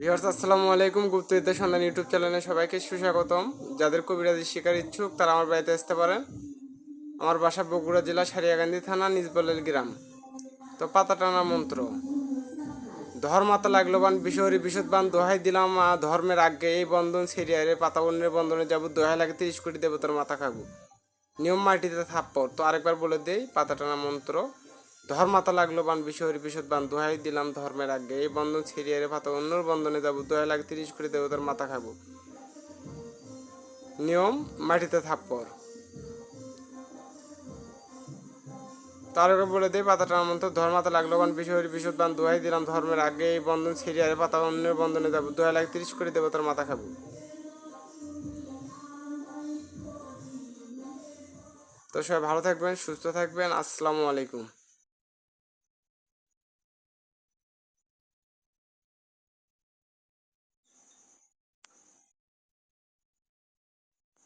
Viewers আসসালামু আলাইকুম। গুপ্তবিদ্যা সন্ধান ইউটিউব চ্যানেলে সবাইকে সুস্বাগতম। যাদের কবিরাজি শিকার ইচ্ছুক তারা আমার বাড়িতে আসতে পারেন। আমার বাসা বগুড়া জেলা সারিয়াকান্দি থানা নিজবলের গ্রাম। তো পাতা টানা মন্ত্র ধর্মাতা লাগলোবান বিশহরি বিশুদ্ধবান দোহাই দিলাম আ, ধর্মের আগে এই বন্ধন সেরিয়ারে পাতা অন্যের বন্ধনে যাব দোহাই লাগে তিরিশ কোটি দেবতার মাথা খাব। নিয়ম মাটিতে থাপ্পড়। তো আরেকবার বলে দেই পাতা টানা মন্ত্র ধর্মাতা লাগল, বান বিশহরি বিশুদ্ধ বান, দোহাই দিলাম ধর্মের আগে। এই বন্ধন ছিড়িয়ারে পাতা অন্যর বন্ধনে যাব, দোহাই লাগে তিরিশ করে দেবতার মাথা খাব। নিয়ম, মাটিতে থাপ্পড়। তার আগে বলে দেই পাতা টানা মন্ত্র ধর্মাতা লাগল, বান বিশহরি বিশুদ্ধ বান, দোহাই দিলাম ধর্মের আগে। এই বন্ধন ছিড়িয়ারে পাতা অন্যের বন্ধনে যাব, দোহাই লাগে তিরিশ করে দেবতার মাথা খাব। তো সবাই ভালো থাকবেন, সুস্থ থাকবেন, আসসালামু আলাইকুম।